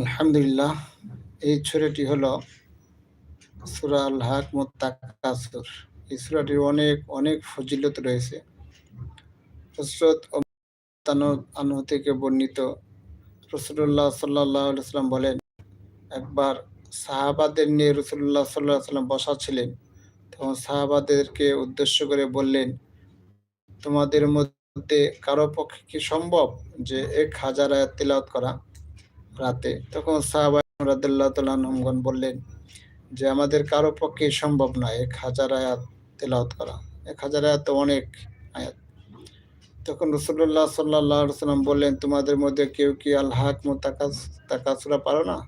আলহামদুলিল্লাহ, এই ছুরাটি হলো সুরা আল মোত্তাকাসুর। এই সুরাটির অনেক অনেক ফজিলত রয়েছে। হজরত আনহ থেকে বর্ণিত রসুল্লাহ সাল্লাহ সাল্লাম বলেন, একবার সাহাবাদের নিয়ে রসুল্লাহ সাল্লাহ সাল্লাম বসা ছিলেন, তখন সাহাবাদেরকে উদ্দেশ্য করে বললেন, তোমাদের মধ্যে কারও পক্ষে কি সম্ভব যে এক হাজার আয়াত তিলাওয়াত করা? রাতে। তখন সাহাবা রাদিল্লাহগণ বললেন, যে আমাদের কারও পক্ষে সম্ভব নয় এক হাজার আয়াত তেলাওত করা। এক হাজার আয়াত অনেক আয়াত। তখন রসুল্লাহ সাল্লাহ সাল্লাম বললেন, তোমাদের মধ্যে কেউ কি আল্লাহ তাকাসুরা পারো না?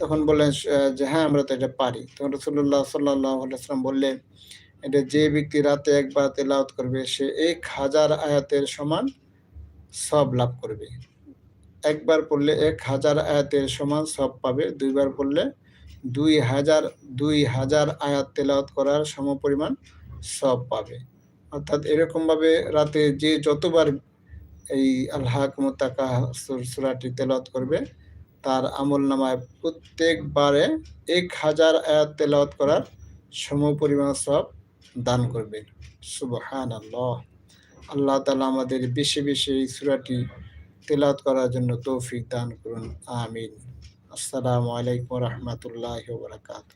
তখন বললেন যে হ্যাঁ আমরা তো এটা পারি। তখন রসুল্লাহ সাল্লাহ সাল্লাম বললেন, এটা যে ব্যক্তি রাতে একবার তেলাওত করবে, সে এক হাজার আয়াতের সমান সব লাভ করবে। একবার পড়লে এক হাজার আয়াতের সমান সব পাবে, দুইবার পড়লে দুই হাজার দুই হাজার আয়াত তেলাওত করার সম পরিমাণ সব পাবে। অর্থাৎ এরকমভাবে রাতে যে যতবার এই আল্লাহ কুমতাকা সুরাটি তেলাওত করবে, তার আমল নামায় প্রত্যেকবারে এক হাজার আয়াত তেলাওত করার সম পরিমাণ সব দান করবেন সুবহান আল্লাহ আল্লাহ তালা আমাদের বেশি বেশি এই সুরাটি তেলাওত করার জন্য তৌফিক দান করুন আমিন। আসসালামু আলাইকুম রহমতুল্লাহ বারকাত